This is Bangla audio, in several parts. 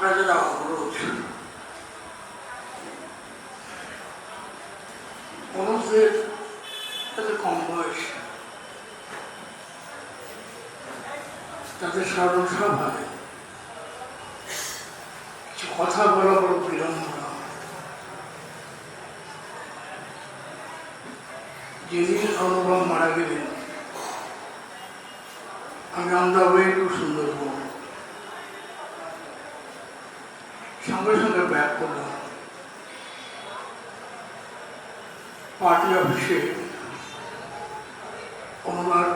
আমরা যারা অবরোধ অনুজদের তাদের কম বয়স। তাদের সর্বসভায় কিছু কথা বলা বড় যেদিন মারা গেলেন, আমি আমরা ওয়ে টু সুন্দরবন সঙ্গে সঙ্গে ব্যাক করলাম পার্টি অফিসে অনুবার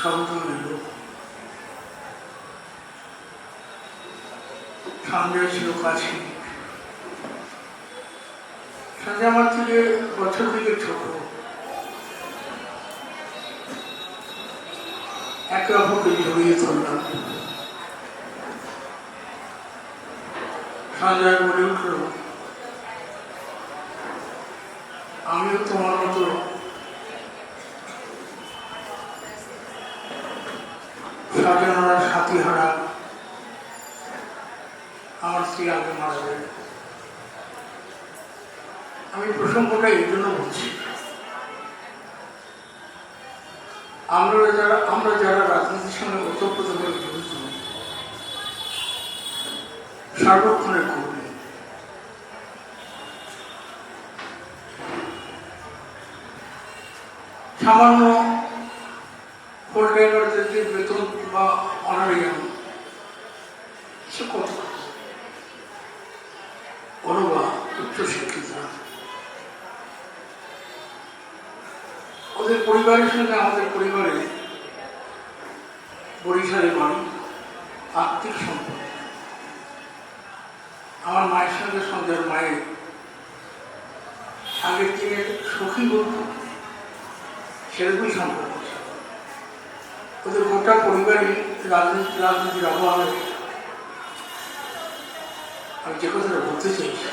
শব্দ নিল। সঞ্জয় ছিল কাছে সঞ্জয় আমার থেকে বছর থেকে ছোট। একে অপরকে জড়িয়ে ধরলাম। উঠল, আমিও তোমার মতো সাথী হারা আমার স্ত্রী আগে মারা যায় আমি প্রসঙ্গটা এই জন্য বলছি। আমরা যারা আমরা যারা রাজনীতির সঙ্গে ওতপ্রোতভাবে সার্বক্ষণের কর্মী সামান্য যে বেতন বা অনারিয়াম সে কত অথবা উচ্চশিক্ষিত। ওদের পরিবারের সঙ্গে আমাদের পরিবারে বরিশালে বাড়ি আর্থিক সম্পর্ক আমার মায়ের সঙ্গে সন্ধ্যার মায়ের আগের দিনে সখী বলতো সেরকমই সম্পর্ক ছিল। ওদের গোটা পরিবারই রাজনীতি রাজনীতির অভাবে আমি যে কথাটা বলতে চাইছি,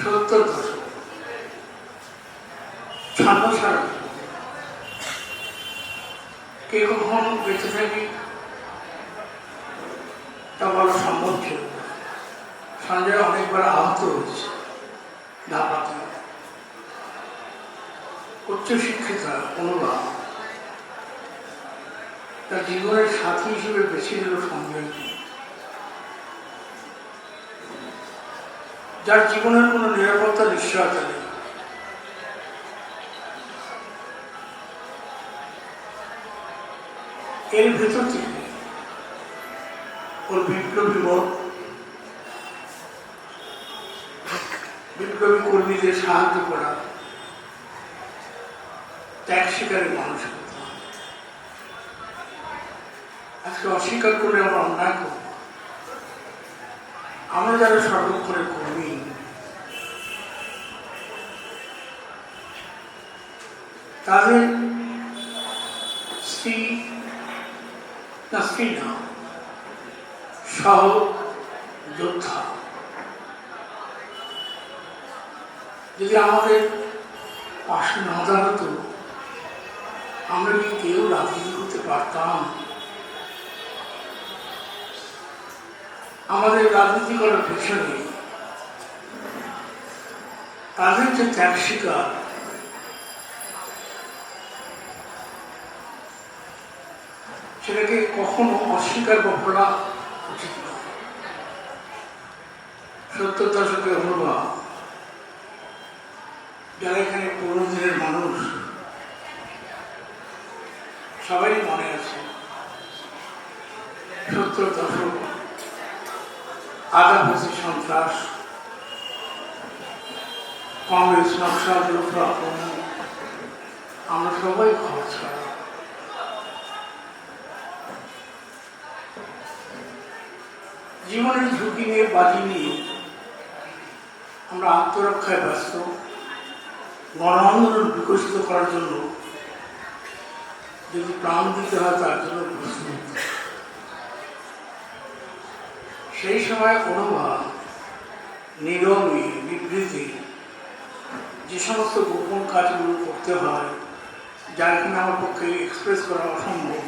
সত্তর দশক ছান্ন সারা কে কখন বেঁচে থাকি তা বলা। সঞ্জয় অনেকবার আহত হয়েছে। ধাপাতে উচ্চশিক্ষিতা অনুবাদ তার জীবনের সাথী হিসেবে বেছে নিল সঞ্জয়কে যার জীবনের কোনো নিরাপত্তা নিশ্চয়তা নেই। এর ভেতর থেকে ওর বিপ্লবী মত বিপ্লবী কর্মীদের সাহায্য করা, ত্যাগ শিকারের মানসিকতা আজকে অস্বীকার করলে আমরা অন্যায় করব। আমরা যারা সর্বক্ষণের কর্মী, তাদের স্ত্রী না স্ত্রী না, সহ যোদ্ধা। যদি আমাদের পাশে না দাঁড়াতো, আমরা কি কেউ রাজনীতি করতে পারতাম? আমাদের রাজনীতি করার পেছনে তাদের যে ত্যাগ শিকার সেটাকে কখনো অস্বীকার বলা উচিত না সত্তর দশকে অনুভব যারা এখানে পুরনো দিনের মানুষ সবারই মনে আছে। সত্তর দশক আদাবাসী সন্ত্রাস, কংগ্রেস নকশাদের উপর আক্রমণ, আমরা সবাই খরচ জীবনের ঝুঁকি নিয়ে, বাজি নিয়ে আমরা আত্মরক্ষায় ব্যস্ত গণ আন্দোলন বিকশিত করার জন্য যদি প্রাণ দিতে হয়, তার জন্য সেই সময় অনুভব নীরবী বিবৃতি, যে সমস্ত গোপন কাজগুলো করতে হয়, যার এখানে আমার পক্ষে এক্সপ্রেস করা অসম্ভব,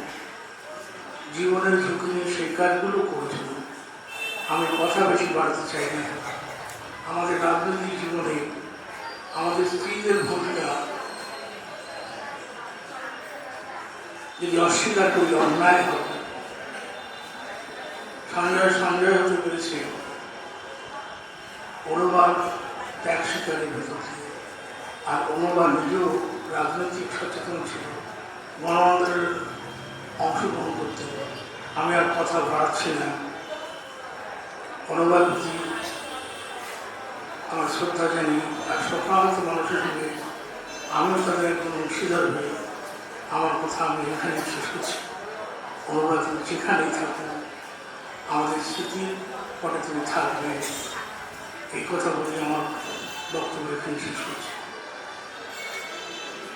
জীবনের ঝুঁকি নিয়ে সেই কাজগুলো করেছিল। আমি কথা বেশি বাড়াতে চাই না আমাদের রাজনৈতিক জীবনে আমাদের স্ত্রীদের ভূমিকা যদি অস্বীকার করি, অন্যায় হবে সঞ্জয় সঞ্জয় হতে পেরেছে। অনুবাদ ত্যাগ স্বীকারের ভেতর থেকে। আর অনুবাদ নিজেও রাজনৈতিক সচেতন ছিল। গণ আন্দোলনের অংশগ্রহণ করতে আমি আর কথা বাড়াচ্ছি না। অনুবাদ প্রতি আমার শ্রদ্ধা জানি। আর স্বপ্নাহত মানুষের সঙ্গে আমিও তাদের একজন অংশীদার হয়ে আমার কথা আমি এখানে শেষ করছি। অনুবাদ যেখানেই থাকো আমাদের স্মৃতি পরে তুমি থাকবে। এই কথা বলে আমার বক্তব্য এখানে শেষ করছি।